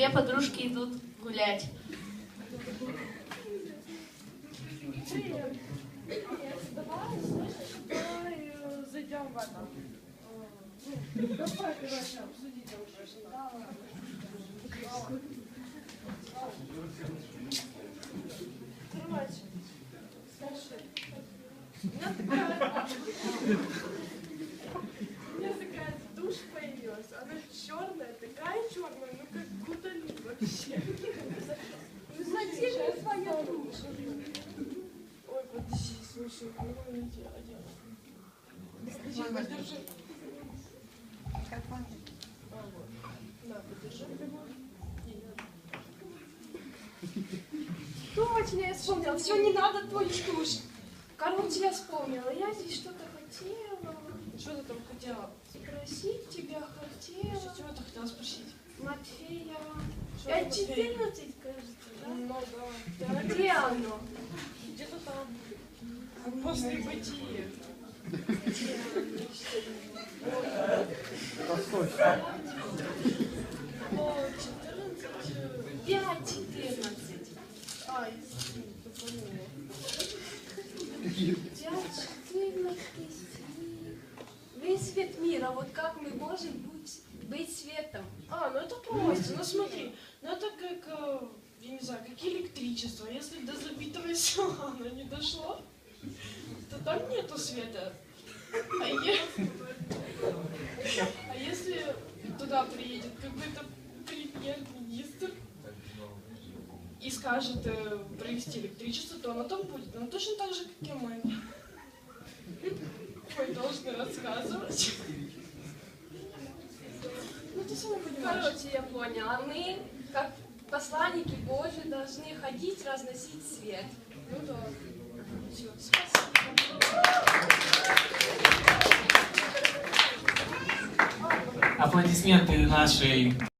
Две подружки идут гулять. Зайдем в это. Давай, короче, обсудить уже. Давай. Короче, слушай, зачем твоя душа? Ой, подожди, слушай, ну я одела. Подержи. Вот. На, подержи. Не, надо. Точно, я вспомнила. Все, не надо твой душ. Короче, я вспомнила. Я здесь что-то хотела. Что ты там хотела? Спросить тебя хотела. Чего ты хотела спросить? Матфеева? четырнадцать, кажется, да? Ну да. Где оно? Где-то там. После бытия. О, 14. Пять четырнадцать. А, извини, тупанула. Пять четырнадцать. Весь свет мира. Вот как мы можем быть, быть светом? А, ну смотри, ну это как, э, я не знаю, как электричество. Если до забитого села оно не дошло, то там нету света. А, е- а если туда приедет какой-то премьер-министр и скажет э, провести электричество, то оно там будет. Но точно так же, как и мы. Мы должны рассказывать. Ну ты сама понимаешь. Короче, я поняла. Мы, как посланники Божьи, должны ходить, разносить свет. Ну да. Аплодисменты нашей